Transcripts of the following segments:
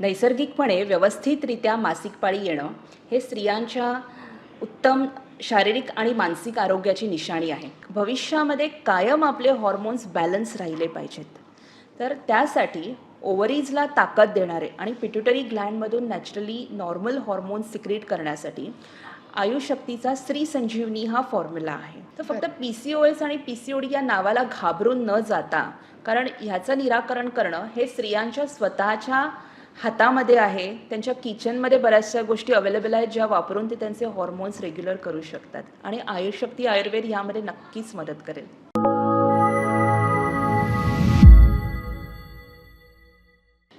नैसर्गिकपणे व्यवस्थितरित्या मासिक पाळी येणं हे स्त्रियांच्या उत्तम शारीरिक आणि मानसिक आरोग्याची निशाणी आहे. भविष्यामध्ये कायम आपले हॉर्मोन्स बॅलन्स राहिले पाहिजेत. तर त्यासाठी ओव्हरीजला ताकद देणारे आणि पिट्युटरी ग्लँडमधून नॅचरली नॉर्मल हॉर्मोन्स सिक्रेट करण्यासाठी आयुशक्तीचा स्त्री संजीवनी हा फॉर्म्युला आहे. तर फक्त पी सी ओ एस आणि पी सी ओ डी या नावाला घाबरून न जाता कारण ह्याचं निराकरण करणं हे स्त्रियांच्या स्वतःच्या हातामध्ये आहे त्यांच्या किचनमध्ये बऱ्याचशा गोष्टी अवेलेबल आहेत ज्या वापरून ते त्यांचे हॉर्मोन्स रेग्युलर करू शकतात. आणि आयुशक्ती आयुर्वेद ह्यामध्ये नक्कीच मदत करेल.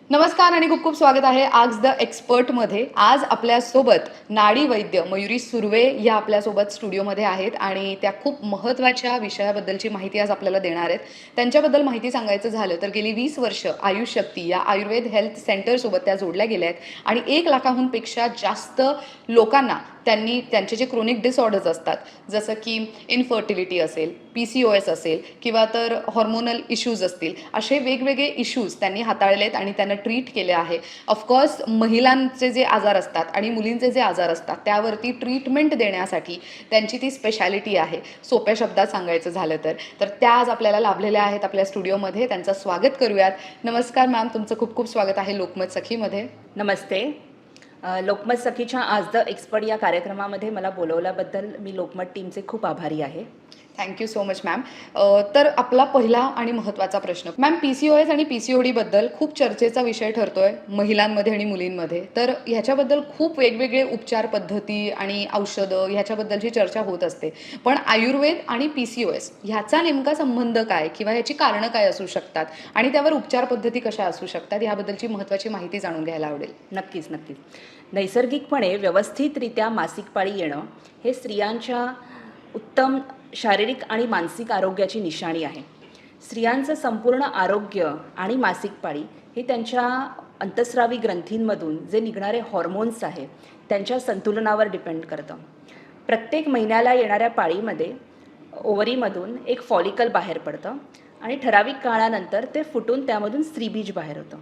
नमस्कार आणि खूप खूप स्वागत आहे आज द एक्सपर्टमध्ये आज आपल्यासोबत नाडी वैद्य मयुरी सुर्वे या आपल्यासोबत स्टुडिओमध्ये आहेत आणि त्या खूप महत्त्वाच्या विषयाबद्दलची माहिती आज आपल्याला देणार आहेत. त्यांच्याबद्दल माहिती सांगायचं झालं तर गेली वीस वर्ष आयुष शक्ती या आयुर्वेद हेल्थ सेंटरसोबत त्या जोडल्या गेल्या आहेत आणि एक लाखाहून पेक्षा जास्त लोकांना त्यांनी त्यांचे जे क्रोनिक डिसऑर्डर्स असतात जसं की इनफर्टिलिटी असेल पी सी ओ एस असेल किंवा तर हॉर्मोनल इश्यूज असतील असे वेगवेगळे इश्यूज त्यांनी हाताळलेत आणि त्यांना ट्रीट केले आहे. ऑफकोर्स महिलांचे जे आजार असतात आणि मुलींचे जे आजार असतात त्यावरती ट्रीटमेंट देण्यासाठी त्यांची ती स्पेशालिटी आहे. सोप्या शब्दात सांगायचं झालं तर. तर त्या आज आपल्याला लाभलेल्या आहेत आपल्या स्टुडिओमध्ये. त्यांचं स्वागत करूयात. नमस्कार मॅम तुमचं खूप खूप स्वागत आहे लोकमत सखीमध्ये. नमस्ते. लोकमत सखीच्या आज द एक्सपर्ट या कार्यक्रमामध्ये मला बोलवल्याबद्दल मी लोकमत टीमचे खूप आभारी आहे. थँक्यू सो मच मॅम तर आपला पहिला आणि महत्त्वाचा प्रश्न. Ma'am P C O S आणि पी सी ओ डीबद्दल खूप चर्चेचा विषय ठरतोय महिलांमध्ये आणि मुलींमध्ये. तर ह्याच्याबद्दल खूप वेगवेगळे उपचार पद्धती आणि औषधं ह्याच्याबद्दलची चर्चा होत असते. पण आयुर्वेद आणि पी सी ओ एस ह्याचा नेमका संबंध काय किंवा ह्याची कारणं काय असू शकतात आणि त्यावर उपचार पद्धती कशा असू शकतात ह्याबद्दलची महत्त्वाची माहिती जाणून घ्यायला आवडेल. नक्कीच नक्कीच. नैसर्गिकपणे व्यवस्थितरित्या मासिक पाळी येणं हे स्त्रियांच्या उत्तम शारीरिक आणि मानसिक आरोग्याची निशाणी आहे. स्त्रियांचं संपूर्ण आरोग्य आणि मासिक पाळी हे त्यांच्या अंतस्रावी ग्रंथींमधून जे निघणारे हॉर्मोन्स आहे त्यांच्या संतुलनावर डिपेंड करतं. प्रत्येक महिन्याला येणाऱ्या पाळीमध्ये ओवरीमधून एक फॉलिकल बाहेर पडतं आणि ठराविक काळानंतर ते फुटून त्यामधून स्त्रीबीज बाहेर होतं.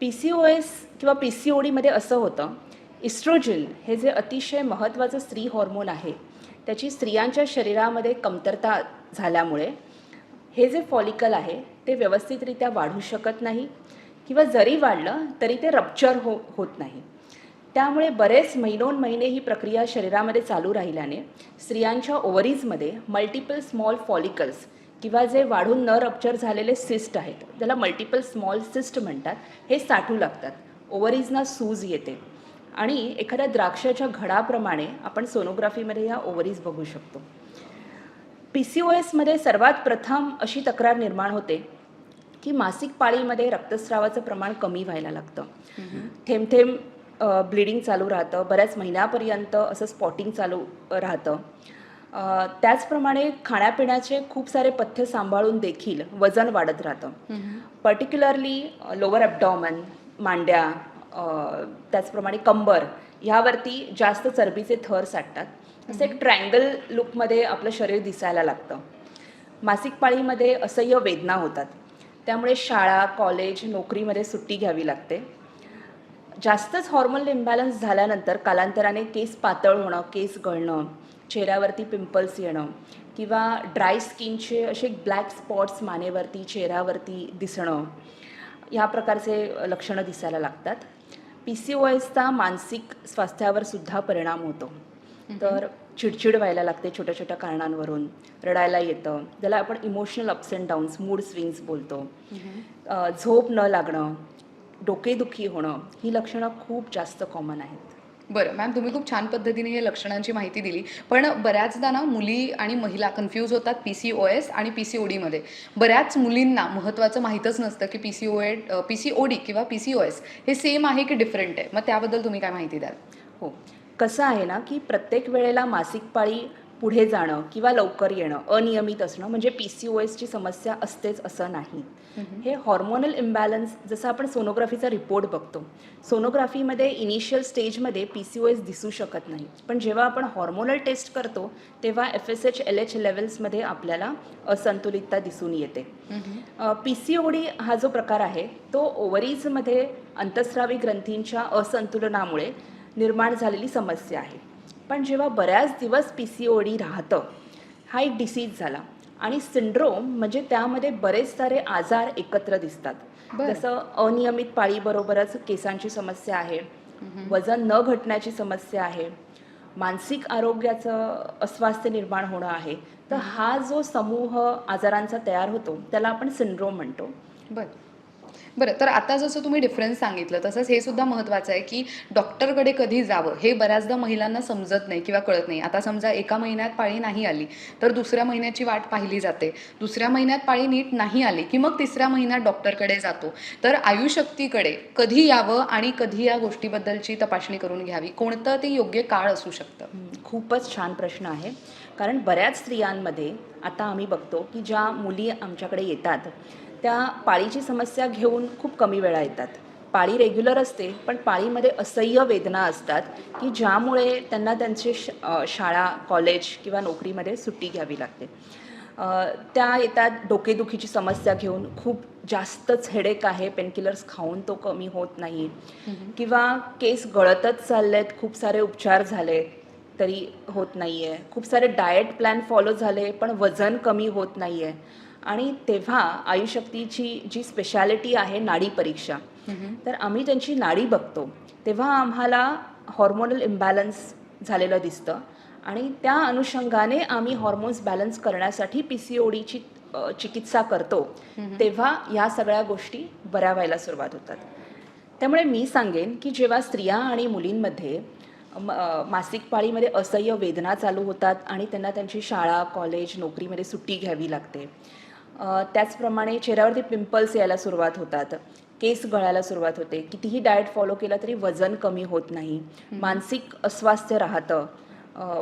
पी सी ओ एस किंवा पी सी ओ डीमध्ये असं होतं इस्ट्रोजिन हे जे अतिशय महत्त्वाचं स्त्री हॉर्मोन आहे त्याची स्त्रियांच्या शरीरामध्ये कमतरता झाल्यामुळे हे जे फॉलिकल आहे ते व्यवस्थितरित्या वाढू शकत नाही किंवा जरी वाढलं तरी ते रप्चर हो होत नाही. त्यामुळे बरेच महिनोन महिने ही प्रक्रिया शरीरामध्ये चालू राहिल्याने स्त्रियांच्या ओव्हरीजमध्ये मल्टिपल स्मॉल फॉलिकल्स किंवा जे वाढून न रप्चर झालेले सिस्ट आहेत ज्याला मल्टिपल स्मॉल सिस्ट म्हणतात हे साठू लागतात. ओव्हरीजना सूज येते. आणि एखाद्या द्राक्षाच्या घडाप्रमाणे आपण सोनोग्राफीमध्ये ह्या ओव्हरीज बघू शकतो. पी सी ओ एसमध्ये सर्वात प्रथम अशी तक्रार निर्माण होते की मासिक पाळीमध्ये रक्तस्रावाचं प्रमाण कमी व्हायला लागतं. थेंब थेंब ब्लिडिंग चालू राहतं बऱ्याच महिन्यापर्यंत असं स्पॉटिंग चालू राहतं. त्याचप्रमाणे खाण्यापिण्याचे खूप सारे पथ्य सांभाळून देखील वजन वाढत राहतं. पर्टिक्युलरली लोअर ॲबडॉमन मांड्या त्याचप्रमाणे कंबर ह्यावरती जास्त चरबीचे थर साठतात. असं एक ट्रायंगल लुकमध्ये आपलं शरीर दिसायला लागतं. मासिक पाळीमध्ये असह्य वेदना होतात. त्यामुळे शाळा कॉलेज नोकरीमध्ये सुट्टी घ्यावी लागते. जास्तच हॉर्मोनल इम्बॅलन्स झाल्यानंतर कालांतराने केस पातळ होणं केस गळणं चेहऱ्यावरती पिंपल्स येणं किंवा ड्राय स्किनचे असे ब्लॅक स्पॉट्स मानेवरती चेहऱ्यावरती दिसणं ह्या प्रकारचे लक्षणं दिसायला लागतात. पी सी ओ एसचा मानसिक स्वास्थ्यावर सुद्धा परिणाम होतो. तर चिडचिड व्हायला लागते छोट्या छोट्या कारणांवरून. रडायला येतं. ज्याला आपण emotional ups and downs mood swings बोलतो. झोप न लागणं डोकेदुखी होणं ही लक्षणं खूप जास्त कॉमन आहेत. बरं मॅम तुम्ही खूप छान पद्धतीने हे लक्षणांची माहिती दिली. पण बऱ्याचदा ना मुली आणि महिला कन्फ्यूज होतात पी सी ओ एस आणि पी सी ओ डीमध्ये बऱ्याच मुलींना महत्त्वाचं माहीतच नसतं की P C O A P C O D किंवा पी सी ओ एस हे सेम आहे की डिफरंट आहे? मग त्याबद्दल तुम्ही काय माहिती द्याल? हो. कसं आहे ना की प्रत्येक वेळेला मासिक पाळी पुढे जाणं किंवा लवकर येणं अनियमित असणं म्हणजे पी सी ओ एसची समस्या असतेच असं नाही. हे हॉर्मोनल इम्बॅलन्स जसं आपण सोनोग्राफीचा रिपोर्ट बघतो सोनोग्राफीमध्ये इनिशियल स्टेजमध्ये पी सी ओ एस दिसू शकत नाही. पण जेव्हा आपण हॉर्मोनल टेस्ट करतो तेव्हा F S H L H लेवल्समध्ये आपल्याला असंतुलितता दिसून येते. पी सी ओ डी हा जो प्रकार आहे तो ओव्हरीजमध्ये अंतस्रावी ग्रंथींच्या असंतुलनामुळे निर्माण झालेली समस्या आहे. पण जेव्हा बऱ्याच दिवस पी सी ओ डी राहतं हा एक डिसीज झाला. आणि सिंड्रोम म्हणजे त्यामध्ये बरेच सारे आजार एकत्र दिसतात. जसं अनियमित पाळीबरोबरच केसांची समस्या आहे. वजन न घटण्याची समस्या आहे. मानसिक आरोग्याचं अस्वास्थ्य निर्माण होणं आहे. तर हा जो समूह आजारांचा तयार होतो त्याला आपण सिंड्रोम म्हणतो. बरं. बरं तर आता जसं तुम्ही डिफरन्स सांगितलं तसंच हे सुद्धा महत्त्वाचं आहे की डॉक्टरकडे कधी जावं हे बऱ्याचदा महिलांना समजत नाही किंवा कळत नाही. आता समजा एका महिन्यात पाळी नाही आली तर दुसऱ्या महिन्याची वाट पाहिली जाते. दुसऱ्या महिन्यात पाळी नीट नाही आली की मग तिसऱ्या महिन्यात डॉक्टरकडे जातो. तर आयुशक्तीकडे कधी यावं आणि कधी या गोष्टीबद्दलची तपासणी करून घ्यावी? कोणतं ते योग्य काळ असू शकतं? खूपच छान प्रश्न आहे. कारण बऱ्याच स्त्रियांमध्ये आता आम्ही बघतो की ज्या मुली आमच्याकडे येतात त्या पाळीची समस्या घेऊन खूप कमी वेळा येतात. पाळी रेग्युलर असते पण पाळीमध्ये असह्य वेदना असतात की ज्यामुळे त्यांना त्यांचे श शाळा कॉलेज किंवा नोकरीमध्ये सुट्टी घ्यावी लागते. त्या येतात डोकेदुखीची समस्या घेऊन खूप जास्तच हेडेक आहे पेनकिलर्स खाऊन तो कमी होत नाही. किंवा केस गळतच चाललेत खूप सारे उपचार झाले तरी होत नाही आहे खूप सारे डाएट प्लॅन फॉलो झाले पण वजन कमी होत नाही आहे आणि तेव्हा आयुशक्तीची जी स्पेशालिटी आहे नाडी परीक्षा तर आम्ही त्यांची नाडी बघतो. तेव्हा आम्हाला हॉर्मोनल इम्बॅलन्स झालेलं दिसतं आणि त्या अनुषंगाने आम्ही हॉर्मोन्स बॅलन्स करण्यासाठी पी सी ओ डीची चिकित्सा करतो. तेव्हा या सगळ्या गोष्टी बऱ्या व्हायला सुरुवात होतात. त्यामुळे मी सांगेन की जेव्हा स्त्रिया आणि मुलींमध्ये मासिक पाळीमध्ये असह्य वेदना चालू होतात आणि त्यांना त्यांची शाळा कॉलेज नोकरीमध्ये सुट्टी घ्यावी लागते त्याचप्रमाणे चेहऱ्यावरती पिंपल्स यायला सुरुवात होतात. केस गळायला सुरुवात होते. कितीही डाएट फॉलो केलं तरी वजन कमी होत नाही. मानसिक अस्वास्थ्य राहतं.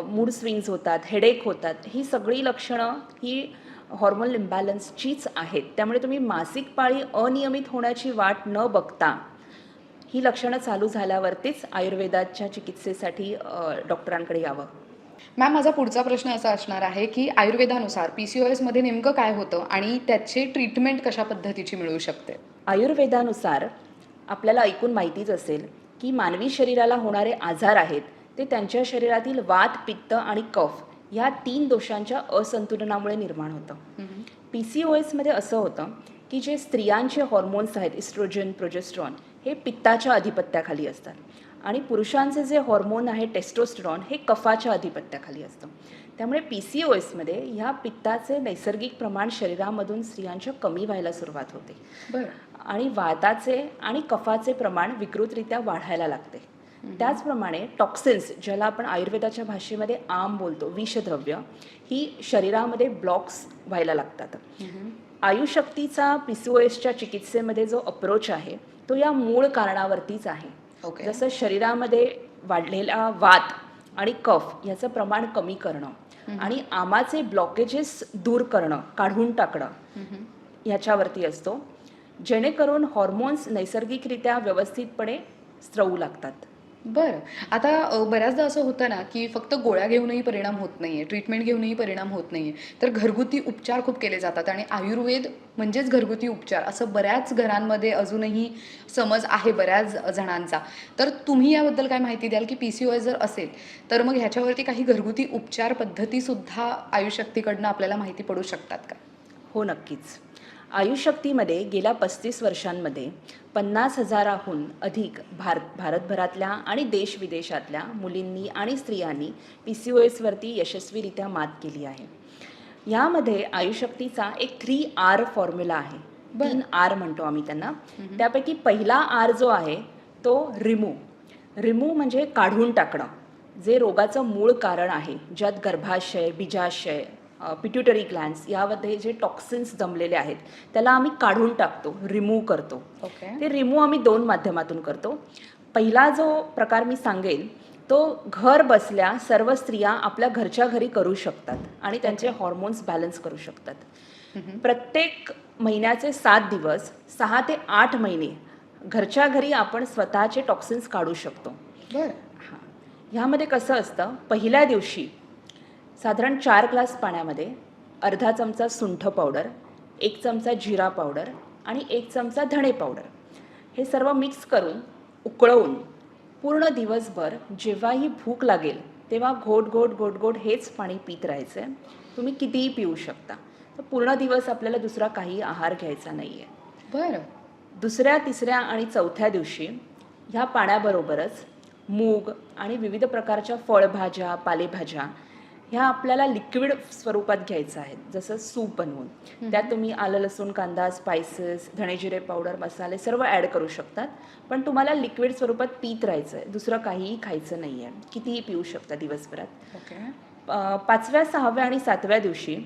मूड स्विंग्स होतात हेडेक होतात. ही सगळी लक्षणं ही हॉर्मोनल इम्बॅलन्सचीच आहेत. त्यामुळे तुम्ही मासिक पाळी अनियमित होण्याची वाट न बघता ही लक्षणं चालू झाल्यावरतीच आयुर्वेदाच्या चिकित्सेसाठी डॉक्टरांकडे यावं. मॅम माझा पुढचा प्रश्न असा असणार आहे की आयुर्वेदानुसार पी सी ओ एसमध्ये नेमकं काय होतं आणि त्याची ट्रीटमेंट कशा पद्धतीची मिळू शकते? आयुर्वेदानुसार आपल्याला ऐकून माहितीच असेल की मानवी शरीराला होणारे आजार आहेत ते त्यांच्या शरीरातील वात पित्त आणि कफ ह्या तीन दोषांच्या असंतुलनामुळे निर्माण होतं. पी सी ओ एसमध्ये असं होतं की जे स्त्रियांचे हॉर्मोन्स आहेत इस्ट्रोजन प्रोजेस्ट्रॉन हे पित्ताच्या अधिपत्याखाली असतात. आणि पुरुषांचे जे हॉर्मोन आहे टेस्टोस्टेरॉन हे कफाच्या अधिपत्याखाली असतं. त्यामुळे पी सी ओ एसमध्ये ह्या पित्ताचे नैसर्गिक प्रमाण शरीरामधून स्त्रियांच्या कमी व्हायला सुरुवात होते. बरं. आणि वाताचे आणि कफाचे प्रमाण विकृतरित्या वाढायला लागते. त्याचप्रमाणे टॉक्सिन्स ज्याला आपण आयुर्वेदाच्या भाषेमध्ये आम बोलतो विषद्रव्य ही शरीरामध्ये ब्लॉक्स व्हायला लागतात. आयुशक्तीचा पी सी ओ एसच्या चिकित्सेमध्ये जो अप्रोच आहे तो या मूळ कारणावरतीच आहे. ओके जसं शरीरामध्ये वाढलेला वात आणि कफ याचं प्रमाण कमी करणं आणि आमाचे ब्लॉकेजेस दूर करणं काढून टाकणं ह्याच्यावरती असतो. जेणेकरून हॉर्मोन्स नैसर्गिकरित्या व्यवस्थितपणे स्त्रवू लागतात. बरं. आता बऱ्याचदा असं होतं ना की फक्त गोळ्या घेऊनही परिणाम होत नाही आहे ट्रीटमेंट घेऊनही परिणाम होत नाही आहे तर घरगुती उपचार खूप केले जातात आणि आयुर्वेद म्हणजेच घरगुती उपचार असं बऱ्याच घरांमध्ये अजूनही समज आहे बऱ्याच जणांचा. तर तुम्ही याबद्दल काय माहिती द्याल? की पी सी ओ एस जर असेल तर मग ह्याच्यावरती काही घरगुती उपचार पद्धतीसुद्धा आयुशक्तीकडनं आपल्याला माहिती पडू शकतात का? हो नक्कीच. आयुशक्तीमध्ये गेल्या पस्तीस वर्षांमध्ये पन्नास हजाराहून अधिक भारत भारतभरातल्या आणि देश विदेशातल्या मुलींनी आणि स्त्रियांनी पी सी ओ एसवरती यशस्वीरित्या मात केली आहे. यामध्ये आयुशक्तीचा एक थ्री आर फॉर्म्युला आहे. तीन आर म्हणतो आम्ही त्यांना. त्यापैकी पहिला आर जो आहे तो रिमूव्ह रिमूव्ह म्हणजे काढून टाकणं. जे रोगाचं मूळ कारण आहे ज्यात गर्भाशय बीजाशय पिट्युटरी ग्लॅन्स यामध्ये जे टॉक्सिन्स जमलेले आहेत त्याला आम्ही काढून टाकतो रिमूव्ह करतो. ओके ते रिमूव्ह आम्ही दोन माध्यमातून करतो. पहिला जो प्रकार मी सांगेन तो घर बसल्या सर्व स्त्रिया आपल्या घरच्या घरी करू शकतात आणि त्यांचे हॉर्मोन्स बॅलन्स करू शकतात. प्रत्येक महिन्याचे सात दिवस सहा ते आठ महिने घरच्या घरी आपण स्वतःचे टॉक्सिन्स काढू शकतो. ह्यामध्ये कसं असतं पहिल्या दिवशी साधारण चार ग्लास पाण्यामध्ये अर्धा चमचा सुंठ पावडर एक चमचा जिरा पावडर आणि एक चमचा धणे पावडर. हे सर्व मिक्स करून उकळवून पूर्ण दिवसभर जेव्हाही भूक लागेल तेव्हा घोट घोट घोट घोट हेच पाणी पित राहायचं. आहे तुम्ही कितीही पिऊ शकता. तर पूर्ण दिवस आपल्याला दुसरा काही आहार घ्यायचा नाही आहे बरं. दुसऱ्या तिसऱ्या आणि चौथ्या दिवशी ह्या पाण्याबरोबरच मूग आणि विविध प्रकारच्या फळभाज्या पालेभाज्या ह्या आपल्याला लिक्विड स्वरूपात घ्यायचं आहे. जसं सूप बनवून. त्यात तुम्ही आलं लसूण कांदा स्पायसेस धणेजिरे पावडर मसाले सर्व ॲड करू शकतात. पण तुम्हाला लिक्विड स्वरूपात पीत राहायचं आहे दुसरं काहीही खायचं नाही आहे कितीही पिऊ शकता दिवसभरात. पाचव्या सहाव्या आणि सातव्या दिवशी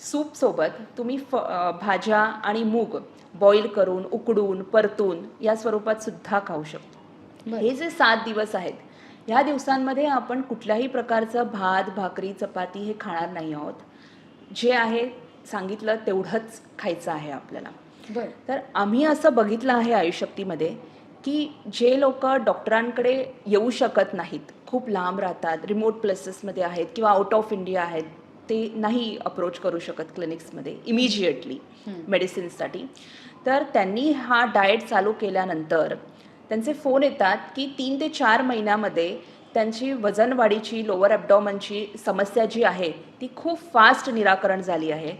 सूपसोबत तुम्ही फ भाज्या आणि मूग बॉईल करून उकडून परतून या स्वरूपात सुद्धा खाऊ शकतो. हे जे सात दिवस आहेत ह्या दिवसांमध्ये आपण कुठल्याही प्रकारचं भात भाकरी चपाती हे खाणार नाही आहोत. जे आहे सांगितलं तेवढंच खायचं आहे आपल्याला. बरं. तर आम्ही असं बघितलं आहे आयुष्यक्तीमध्ये की जे लोक डॉक्टरांकडे येऊ शकत नाहीत खूप लांब राहतात रिमोट प्लेसेसमध्ये आहेत किंवा आउट ऑफ इंडिया आहेत ते नाही अप्रोच करू शकत क्लिनिक्समध्ये इमिजिएटली मेडिसिन्ससाठी तर त्यांनी हा डाएट चालू केल्यानंतर त्यांचे फोन येतात की तीन ते चार महिन्यामध्ये त्यांची वजन वाढीची लोअर ॲबडॉमनची समस्या जी आहे ती खूप फास्ट निराकरण झाली आहे.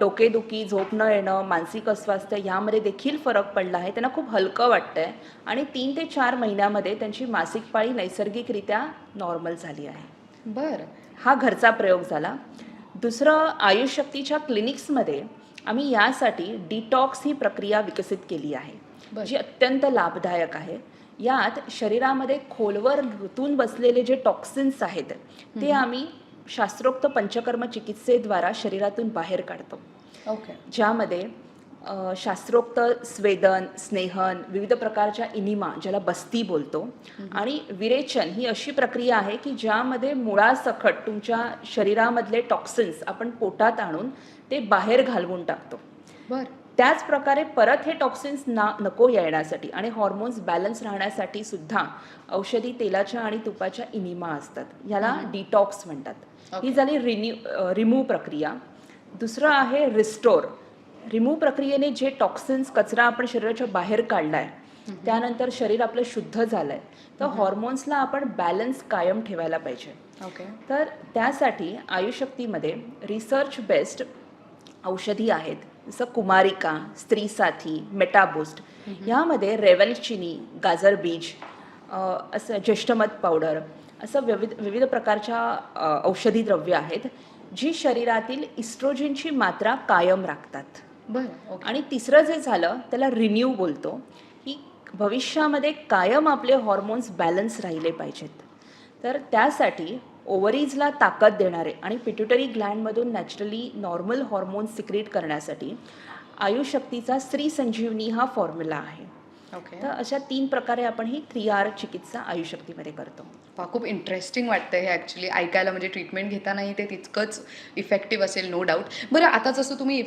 डोकेदुखी झोप न येणं मानसिक अस्वास्थ्य यामध्ये देखील फरक पडला आहे. त्यांना खूप हलकं वाटतं आहे आणि तीन ते चार महिन्यामध्ये त्यांची मासिक पाळी नैसर्गिकरित्या नॉर्मल झाली आहे. बरं. हा घरचा प्रयोग झाला. दुसरं आयुषशक्तीच्या क्लिनिक्समध्ये आम्ही यासाठी डिटॉक्स ही प्रक्रिया विकसित केली आहे. जी अत्यंत लाभदायक आहे. यात शरीरामध्ये खोलवर ऋतून बसलेले जे टॉक्सिन्स आहेत ते आम्ही शास्त्रोक्त पंचकर्म चिकित्सेद्वारा शरीरातून बाहेर काढतो. ओके. ज्यामध्ये शास्त्रोक्त स्वेदन स्नेहन विविध प्रकारच्या इनिमा ज्याला बस्ती बोलतो आणि विरेचन ही अशी प्रक्रिया आहे की ज्यामध्ये मुळासकट तुमच्या शरीरामधले टॉक्सिन्स आपण पोटात आणून ते बाहेर घालवून टाकतो. बरं. त्याच प्रकारे परत हे टॉक्सिन्स ना नको येण्यासाठी आणि हॉर्मोन्स बॅलन्स राहण्यासाठी सुद्धा औषधी तेलाच्या आणि तुपाच्या इनिमा असतात. याला डिटॉक्स म्हणतात. ही झाली रिन्यू रिमूव्ह प्रक्रिया. दुसरं आहे रिस्टोर रिमूव्ह प्रक्रियेने जे टॉक्सिन्स कचरा आपण शरीराच्या बाहेर काढलाय त्यानंतर शरीर आपलं शुद्ध झालंय. तर हॉर्मोन्सला आपण बॅलन्स कायम ठेवायला पाहिजे. ओके तर त्यासाठी आयुशक्तीमध्ये रिसर्च बेस्ड औषधी आहेत. जसं कुमारिका स्त्रीसाथी मेटाबूस्ट ह्यामध्ये रेवलचिनी गाजर बीज असं ज्येष्ठमध पावडर असं विविध विविध प्रकारच्या औषधी द्रव्य आहेत जी शरीरातील इस्ट्रोजिनची मात्रा कायम राखतात. बरं आणि तिसरं जे झालं त्याला रिन्यू बोलतो की भविष्यामध्ये कायम आपले हॉर्मोन्स बॅलन्स राहिले पाहिजेत. तर त्यासाठी ओव्हरीजला ताकद देणारे आणि पिट्युटरी ग्लँडमधून नॅचरली नॉर्मल हॉर्मोन्स सिक्रिएट करण्यासाठी आयुशक्तीचा स्त्री संजीवनी हा फॉर्म्युला आहे. ओके तर अशा तीन प्रकारे आपण ही थ्री आर चिकित्सा आयुशक्तीमध्ये करतो. वा खूप इंटरेस्टिंग वाटतं हे ॲक्च्युली ऐकायला म्हणजे ट्रीटमेंट घेतानाही ते तितकंच इफेक्टिव्ह असेल नो डाऊट बरं आता जसं तुम्ही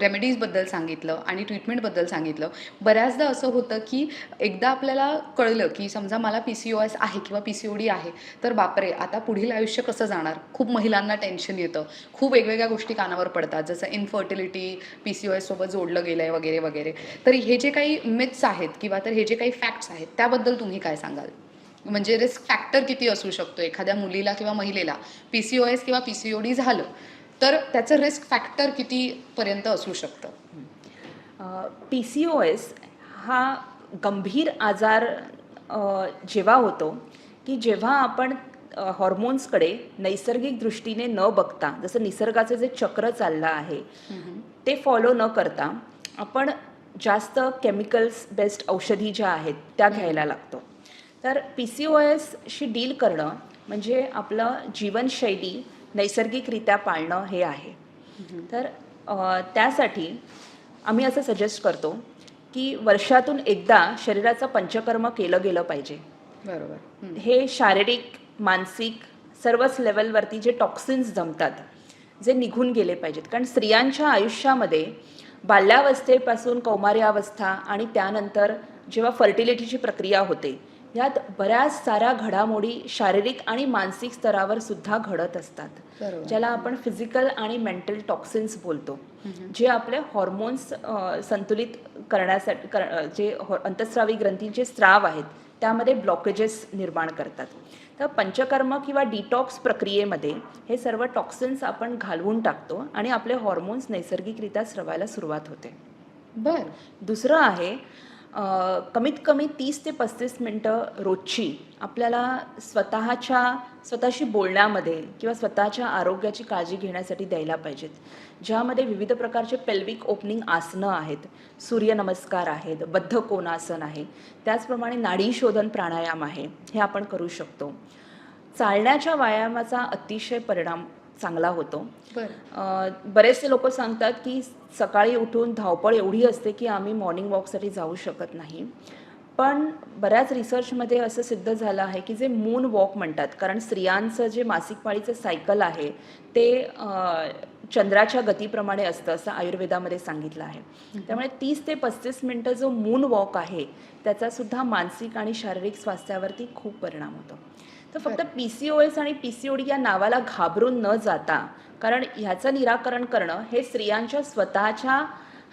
रेमेडीजबद्दल सांगितलं आणि ट्रीटमेंटबद्दल सांगितलं बऱ्याचदा असं होतं की एकदा आपल्याला कळलं की समजा मला पी सी ओ एस आहे किंवा पी सी ओ डी आहे तर बापरे आता पुढील आयुष्य कसं जाणार? खूप महिलांना टेन्शन येतं. खूप वेगवेगळ्या गोष्टी कानावर पडतात जसं इनफर्टिलिटी पी सी ओ एससोबत जोडलं गेलं आहे वगैरे वगैरे. तर हे जे काही मिथ्स आहेत किंवा तर हे जे काही फॅक्ट्स आहेत त्याबद्दल तुम्ही काय सांगाल? म्हणजे रिस्क फॅक्टर किती असू शकतो? एखाद्या मुलीला किंवा महिलेला पी सी ओ एस किंवा पी सी ओ डी झालं तर त्याचं रिस्क फॅक्टर कितीपर्यंत असू शकतं? पी सी ओ एस हा गंभीर आजार जेव्हा होतो की जेव्हा आपण हॉर्मोन्सकडे नैसर्गिक दृष्टीने न बघता जसं निसर्गाचं जे चक्र चाललं आहे ते फॉलो न करता आपण जास्त केमिकल्स बेस्ड औषधी ज्या आहेत त्या घ्यायला लागतो. तर पी सी ओ एसशी डील करणं म्हणजे आपलं जीवनशैली नैसर्गिकरित्या पाळणं हे आहे. तर त्यासाठी आम्ही असं सजेस्ट करतो की वर्षातून एकदा शरीराचं पंचकर्म केलं गेलं पाहिजे. बरोबर. हे शारीरिक मानसिक सर्वच लेवलवरती जे टॉक्सिन्स जमतात जे निघून गेले पाहिजेत. कारण स्त्रियांच्या आयुष्यामध्ये बाल्यावस्थेपासून कौमार्यावस्था आणि त्यानंतर जेव्हा फर्टिलिटीची प्रक्रिया होते यात बऱ्याच साऱ्या घडामोडी शारीरिक आणि मानसिक स्तरावर सुद्धा घडत असतात. ज्याला आपण फिजिकल आणि मेंटल टॉक्सिन्स बोलतो. जे आपले हॉर्मोन्स संतुलित करण्यासाठी कर जे हॉ- अंतस्रावी ग्रंथींचे स्राव आहेत त्यामध्ये ब्लॉकेजेस निर्माण करतात. तर पंचकर्म किंवा डिटॉक्स प्रक्रियेमध्ये हे सर्व टॉक्सिन्स आपण घालवून टाकतो आणि आपले हॉर्मोन्स नैसर्गिकरित्या स्रवायला सुरुवात होते. बर. दुसरं आहे कमीत कमी तीस ते पस्तीस मिनटं रोजची आपल्याला स्वतःच्या स्वतःशी बोलण्यामध्ये किंवा स्वतःच्या आरोग्याची काळजी घेण्यासाठी द्यायला पाहिजेत. ज्यामध्ये विविध प्रकारचे पेल्विक ओपनिंग आसनं आहेत सूर्यनमस्कार आहेत बद्ध कोणासन आहे त्याचप्रमाणे नाडी शोधन प्राणायाम आहे हे आपण करू शकतो. चालण्याच्या व्यायामाचा अतिशय परिणाम चांगला होतो. बरेचसे लोक सांगतात की सकाळी उठून धावपळ एवढी असते की आम्ही मॉर्निंग वॉकसाठी जाऊ शकत नाही. पण बऱ्याच रिसर्चमध्ये असं सिद्ध झालं आहे की जे मून वॉक म्हणतात कारण स्त्रियांचं जे मासिक पाळीचं सायकल आहे ते चंद्राच्या गतीप्रमाणे असतं असं आयुर्वेदामध्ये सांगितलं आहे. त्यामुळे तीस ते पस्तीस मिनटं जो मून वॉक आहे त्याचा सुद्धा मानसिक आणि शारीरिक स्वास्थ्यावरती खूप परिणाम होतो. तर फक्त पी सी ओ एस आणि पी सी ओ डी या नावाला घाबरून न जाता कारण ह्याचं निराकरण करणं हे स्त्रियांच्या स्वतःच्या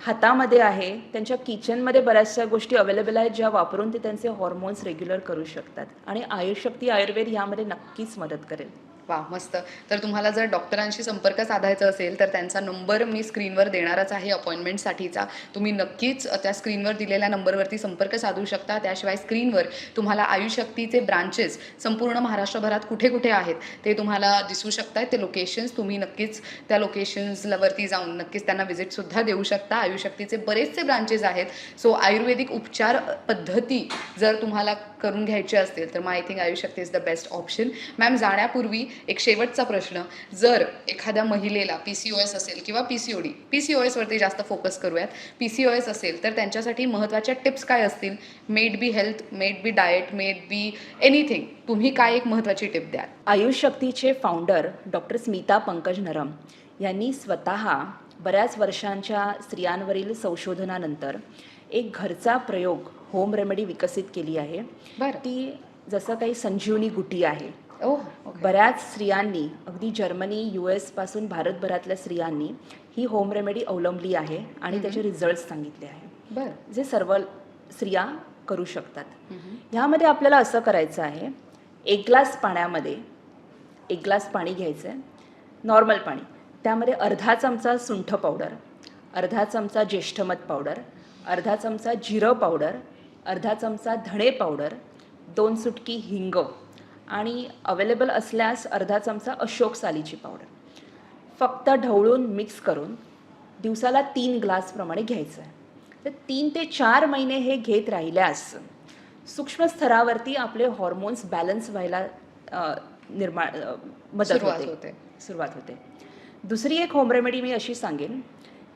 हातामध्ये आहे. त्यांच्या किचनमध्ये बऱ्याचशा गोष्टी अवेलेबल आहेत ज्या वापरून ते त्यांचे हॉर्मोन्स रेग्युलर करू शकतात. आणि आयुर्शक्ती आयुर्वेद ह्यामध्ये नक्कीच मदत करेल. वा मस्त. तर तुम्हाला जर डॉक्टरांशी संपर्क साधायचा असेल तर त्यांचा नंबर मी स्क्रीनवर देणारच आहे अपॉइंटमेंटसाठीचा. तुम्ही नक्कीच त्या स्क्रीनवर दिलेल्या नंबरवरती संपर्क साधू शकता. त्याशिवाय स्क्रीनवर तुम्हाला आयुशक्तीचे ब्रांचेस संपूर्ण महाराष्ट्रभरात कुठे कुठे आहेत ते तुम्हाला दिसू शकतात ते लोकेशन्स तुम्ही नक्कीच त्या लोकेशन्सवरती जाऊन नक्कीच त्यांना व्हिजिटसुद्धा देऊ शकता. आयुशक्तीचे बरेचसे ब्रांचेस आहेत. सो आयुर्वेदिक उपचार पद्धती जर तुम्हाला करून घ्यायची असतील तर मग I think Ayushakti is the best option ma'am जाण्यापूर्वी एक शेवटचा प्रश्न जर एखाद्या महिलेला पी सी ओ एस असेल किंवा P C O D P C O एसवरती जास्त फोकस करूयात. पी सी ओ एस असेल तर त्यांच्यासाठी महत्त्वाच्या टिप्स काय असतील? Maybe health maybe diet maybe anything तुम्ही काय एक महत्त्वाची टिप द्याल? आयुष शक्तीचे फाउंडर डॉक्टर स्मिता पंकज नरम यांनी स्वतः बऱ्याच वर्षांच्या स्त्रियांवरील संशोधनानंतर एक घरचा प्रयोग होम रेमेडी विकसित केली आहे. ती जसं काही संजीवनी गुटी आहे. ओ ओके बऱ्याच स्त्रियांनी अगदी जर्मनी यू एसपासून भारतभरातल्या स्त्रियांनी ही होम रेमेडी अवलंबली आहे आणि त्याचे रिझल्ट सांगितले आहे. बरं. जे सर्व स्त्रिया करू शकतात. ह्यामध्ये आपल्याला असं करायचं आहे एक ग्लास पाण्यामध्ये एक ग्लास पाणी घ्यायचं आहे नॉर्मल पाणी. त्यामध्ये अर्धा चमचा सुंठ पावडर अर्धा चमचा ज्येष्ठमध पावडर अर्धा चमचा जिरं पावडर अर्धा चमचा धणे पावडर दोन सुटकी हिंग आणि अवेलेबल असल्यास अर्धा चमचा अशोक सालीची पावडर. फक्त ढवळून मिक्स करून दिवसाला तीन ग्लासप्रमाणे घ्यायचं आहे तर तीन ते चार महिने हे घेत राहिल्यास सूक्ष्म स्तरावरती आपले हॉर्मोन्स बॅलन्स व्हायला निर्माण मदत होते. सुरुवात होते. दुसरी एक होम रेमेडी मी अशी सांगेन.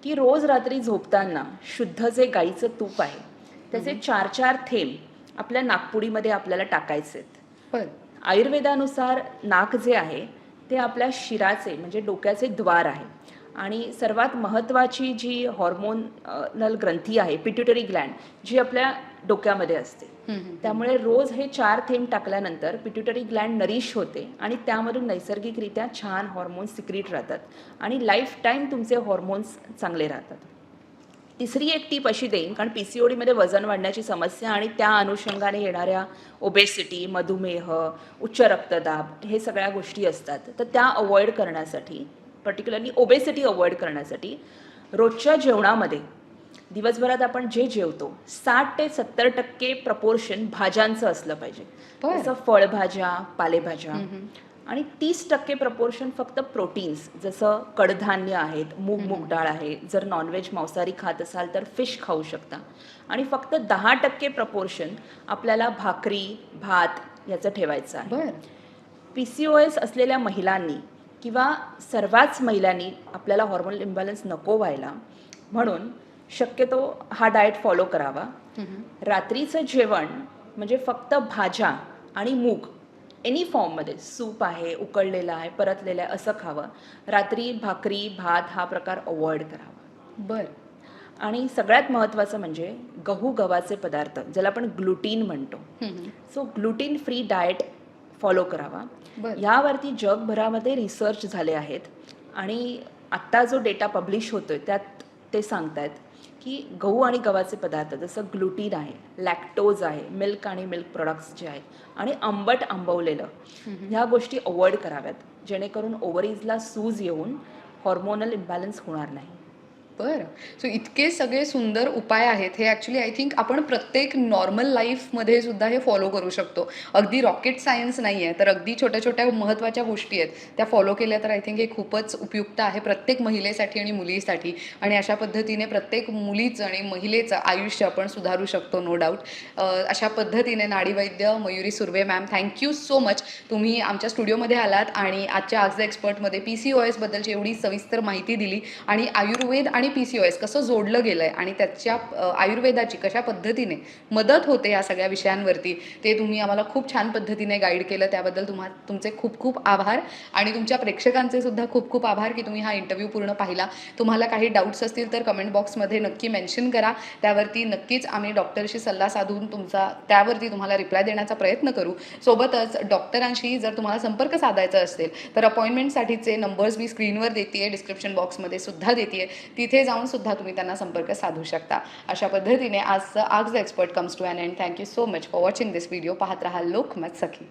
की रोज रात्री झोपताना शुद्ध जे गाईचं तूप आहे त्याचे चार चार थेंब आपल्या नागपुडीमध्ये आपल्याला टाकायचे आहेत. बरं आयुर्वेदानुसार नाक जे आहे ते आपल्या शिराचे म्हणजे डोक्याचे द्वार आहे. आणि सर्वात महत्त्वाची जी हॉर्मोनल ग्रंथी आहे पिट्युटरी ग्लँड जी आपल्या डोक्यामध्ये असते. त्यामुळे रोज हे चार थेंब टाकल्यानंतर पिट्युटरी ग्लँड नरिश होते आणि त्यामधून नैसर्गिकरित्या छान हॉर्मोन्स सिक्रीट राहतात आणि लाईफ टाईम तुमचे हॉर्मोन्स चांगले राहतात. तिसरी एक टीप अशी देईन कारण पी सी ओडीमध्ये वजन वाढण्याची समस्या आणि त्या अनुषंगाने येणाऱ्या ओबेसिटी मधुमेह उच्च रक्तदाब हे सगळ्या गोष्टी असतात. तर त्या अवॉइड करण्यासाठी पर्टिक्युलरली ओबेसिटी अवॉइड करण्यासाठी रोजच्या जेवणामध्ये दिवसभरात आपण जे जेवतो साठ ते सत्तर टक्के प्रपोर्शन भाज्यांचं असलं पाहिजे. जसं फळभाज्या पालेभाज्या. आणि तीस टक्के प्रपोर्शन फक्त प्रोटीन्स जसं कडधान्य आहेत मूग मूग डाळ आहे. जर नॉनव्हेज मांसाहारी खात असाल तर फिश खाऊ शकता. आणि फक्त दहा टक्के प्रपोर्शन आपल्याला भाकरी भात याचं ठेवायचं आहे. पी सी ओ एस असलेल्या महिलांनी किंवा सर्वच महिलांनी आपल्याला हॉर्मोनल इम्बॅलन्स नको व्हायला म्हणून शक्यतो हा डाएट फॉलो करावा. रात्रीचं जेवण म्हणजे फक्त भाज्या आणि मूग एनी फॉर्ममध्ये सूप आहे उकळलेलं आहे परतलेलं आहे असं खावं. रात्री भाकरी भात हा प्रकार अवॉइड करावा. बरं. आणि सगळ्यात महत्त्वाचं म्हणजे गहू गव्हाचे पदार्थ ज्याला आपण ग्लुटीन म्हणतो. So gluten free diet follow करावा. बरं. यावरती जगभरामध्ये रिसर्च झाले आहेत. आणि आत्ता जो डेटा पब्लिश होतोय त्यात ते सांगतायत. की गहू आणि गव्हाचे पदार्थ जसं ग्लुटीन आहे लॅक्टोज आहे मिल्क आणि मिल्क प्रोडक्ट्स जे आहेत आणि आंबट आंबवलेलं ह्या गोष्टी अवॉइड कराव्यात. जेणेकरून ओव्हरीजला सूज येऊन हॉर्मोनल इम्बॅलन्स होणार नाही. बरं. सो इतके सगळे सुंदर उपाय आहेत. हे ॲक्च्युली आय थिंक आपण प्रत्येक नॉर्मल लाईफमध्ये सुद्धा हे फॉलो करू शकतो. अगदी रॉकेट सायन्स नाही आहे तर अगदी छोट्या छोट्या महत्त्वाच्या गोष्टी आहेत. त्या फॉलो केल्या तर आय थिंक हे खूपच उपयुक्त आहे प्रत्येक महिलेसाठी आणि मुलीसाठी. आणि अशा पद्धतीने प्रत्येक मुलीचं आणि महिलेचं आयुष्य आपण सुधारू शकतो नो डाऊट अशा पद्धतीने नाडीवैद्य Mayuri Surve ma'am thank you so much तुम्ही आमच्या स्टुडिओमध्ये आलात आणि आजच्या आज एक्सपर्टमध्ये पी सी ओ एसबद्दलची एवढी सविस्तर माहिती दिली. आणि आयुर्वेद आणि पी सी ओ एस कसं जोडलं गेलं आहे आणि त्याच्या आयुर्वेदाची कशा पद्धतीने मदत होते या सगळ्या विषयांवरती ते तुम्ही आम्हाला खूप छान पद्धतीने गाईड केलं. त्याबद्दल तुम्हा तुमचे खूप खूप आभार. आणि तुमच्या प्रेक्षकांचे सुद्धा खूप खूप आभार की तुम्ही हा इंटरव्ह्यू पूर्ण पाहिला. तुम्हाला काही डाऊट्स असतील तर कमेंट बॉक्समध्ये नक्की मेन्शन करा. त्यावरती नक्कीच आम्ही डॉक्टरशी सल्ला साधून तुमचा त्यावरती तुम्हाला रिप्लाय देण्याचा प्रयत्न करू. सोबतच डॉक्टरांशी जर तुम्हाला संपर्क साधायचा असेल तर अपॉइंटमेंटसाठीचे नंबर्स मी स्क्रीनवर देते आहे डिस्क्रिप्शन बॉक्समध्ये सुद्धा देते आहे तिथे जाऊन सुद्धा तुम्ही त्यांना संपर्क साधू शकता. अशा पद्धतीने आजचं आज expert comes to an end thank you so much for watching this video पाहत राहा लोकमत सखी.